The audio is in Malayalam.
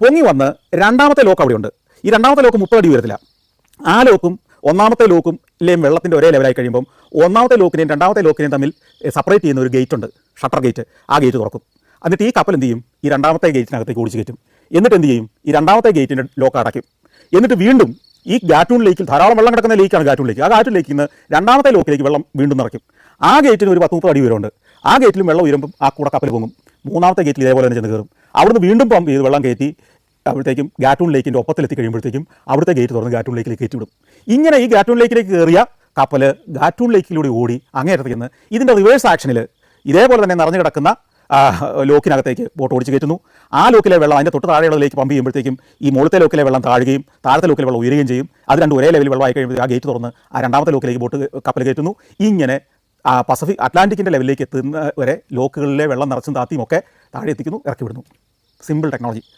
പൊങ്ങി വന്ന് രണ്ടാമത്തെ ലോക്ക് അവിടെയുണ്ട്. ഈ രണ്ടാമത്തെ ലോക്ക് മുപ്പത് അടി ഉയരത്തില്ല ആ ലോക്കും ഒന്നാമത്തെ ലോക്കും ലെയും വെള്ളത്തിന്റെ ഒരേ ലെവലായി കഴിയുമ്പം ഒന്നാമത്തെ ലോക്കിനെയും രണ്ടാമത്തെ ലോക്കിനെയും തമ്മിൽ സെപ്പറേറ്റ് ചെയ്യുന്ന ഒരു ഗേറ്റ് ഉണ്ട്. ഷട്ടർ ഗേറ്റ് ആ ഗേറ്റ് തുറക്കും. എന്നിട്ട് ഈ കപ്പൽ എന്ത് ചെയ്യും ഈ രണ്ടാമത്തെ ഗേറ്റിനകത്തേക്ക് ഓടിച്ച് കയറ്റും. എന്നിട്ട് എന്ത് ചെയ്യും? ഈ രണ്ടാമത്തെ ഗേറ്റിന്റെ ലോക്ക് അടയ്ക്കും. എന്നിട്ട് വീണ്ടും ഈ ഗാറ്റൂൺ ലേക്കിൽ ധാരാളം വെള്ളം കിടക്കുന്ന ലേക്കാണ് ഗാറ്റൂൺ ലേക്ക് ആ ഗാറ്റൂൺ ലേക്കിൽ നിന്ന് രണ്ടാമത്തെ ലോക്കിലേക്ക് വെള്ളം വീണ്ടും നിറയ്ക്കും. ആ ഗേറ്റിന് ഒരു പത്ത് മുപ്പത് അടി ഉയരമുണ്ട്. ആ ഗേറ്റിലും വെള്ളം ഉയരുമ്പം ആ കൂടെ കപ്പൽ പൊങ്ങും. മൂന്നാമത്തെ ഗേറ്റിൽ ഇതേപോലെ തന്നെ ചെന്ന് കയറും. അവിടുന്ന് വീണ്ടും പമ്പ് ചെയ്ത് വെള്ളം കയറ്റി അവിടത്തേക്കും ഗാറ്റൂൺ ലേക്കിന്റെ ഒപ്പത്തിലെത്തി കഴിയുമ്പോഴത്തേക്കും അവിടുത്തെ ഗേറ്റ് തുറന്ന് ഗാറ്റൂൺ ലേക്കിലേക്ക് കയറ്റിവിടും. ഇങ്ങനെ ഈ ഗാറ്റൂൺ ലേക്കിലേക്ക് കയറിയ കപ്പൽ ഗാറ്റൂൺ ലേക്കിലൂടെ ഓടി അങ്ങേയറ്റത്തേക്ക് നിന്ന് ഇതിന്റെ റിവേഴ്സ് ആക്ഷനിൽ ഇതേപോലെ തന്നെ നിറഞ്ഞു കിടക്കുന്ന ലോക്കിനകത്തേക്ക് ബോട്ട് ഓടിച്ച് കയറ്റുന്നു. ആ ലോക്കിലെ വെള്ളം അതിന്റെ തൊട്ട് താഴെയുള്ളതിലേക്ക് പമ്പ് ചെയ്യുമ്പോഴത്തേക്കും ഈ മുകളിലത്തെ ലോക്കിലെ വെള്ളം താഴുകയും താഴത്തെ ലോക്കിലെ വെള്ളം ഉയരുകയും ചെയ്യും. അത് രണ്ട് ഒരേ ലെവലിൽ വെള്ളമായി കഴിയുമ്പോൾ ആ ഗേറ്റ് തുറന്ന് ആ രണ്ടാമത്തെ ലോക്കിലേക്ക് ബോട്ട് കപ്പൽ കയറ്റുന്നു. ഇങ്ങനെ പസഫിക് അറ്റ്ലാന്റിക്കിന്റെ ലെവലിലേക്ക് എത്തുന്ന വരെ ലോക്കുകളിലെ വെള്ളം നിറച്ചും താത്തിയും ഒക്കെ താഴെ എത്തിക്കുന്നു ഇറക്കി വിടുന്നു. Simple technology